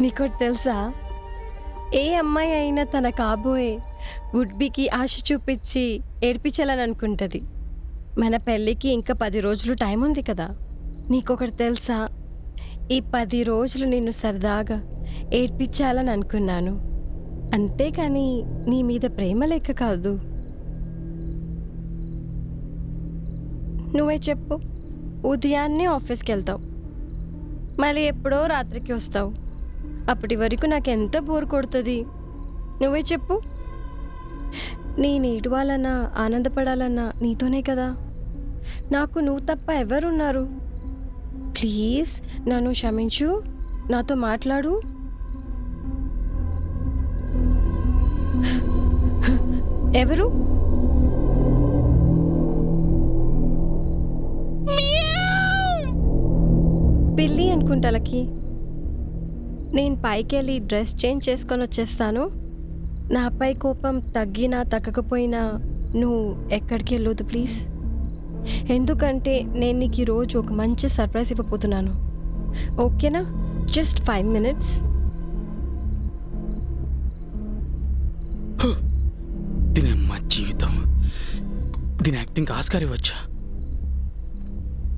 నీకోటి తెలుసా? ఏ అమ్మాయి అయినా తన కాబోయే వుడ్బికి ఆశ చూపించి ఏడ్పించాలని అనుకుంటుంది. మన పెళ్ళికి ఇంకా పది రోజులు టైం ఉంది కదా. నీకొకటి తెలుసా? ఈ పది రోజులు నిన్ను సరదాగా ఏడ్పించాలని అనుకున్నాను. అంతేకాని నీ మీద ప్రేమ లెక్క కాదు. నువ్వే చెప్పు. ఉదయాన్నే ఆఫీస్కి వెళ్తావు మళ్ళీ ఎప్పుడో రాత్రికి వస్తావు. అప్పటి వరకు నాకు ఎంత బోర్ కొడుతుంది? నువ్వే చెప్పు. నేను ఏడవాలన్నా ఆనందపడాలన్నా నీతోనే కదా. నాకు నువ్వు తప్ప ఎవరున్నారు? ప్లీజ్ నన్ను క్షమించు. నాతో మాట్లాడు. ఎవరు? పిల్లి అనుకుంటాలకి నేను పైకి వెళ్ళి డ్రెస్ చేంజ్ చేసుకొని వచ్చేస్తాను. నాపై కోపం తగ్గినా తగ్గకపోయినా నువ్వు ఎక్కడికి వెళ్ళొద్దు ప్లీజ్. ఎందుకంటే నేను నీకు ఈరోజు ఒక మంచి సర్ప్రైజ్ ఇవ్వబోతున్నాను. ఓకేనా? Just five minutes. దీని అమ్మ జీవితం. దీని యాక్టింగ్ ఆస్కార్ ఇవ్వచ్చా?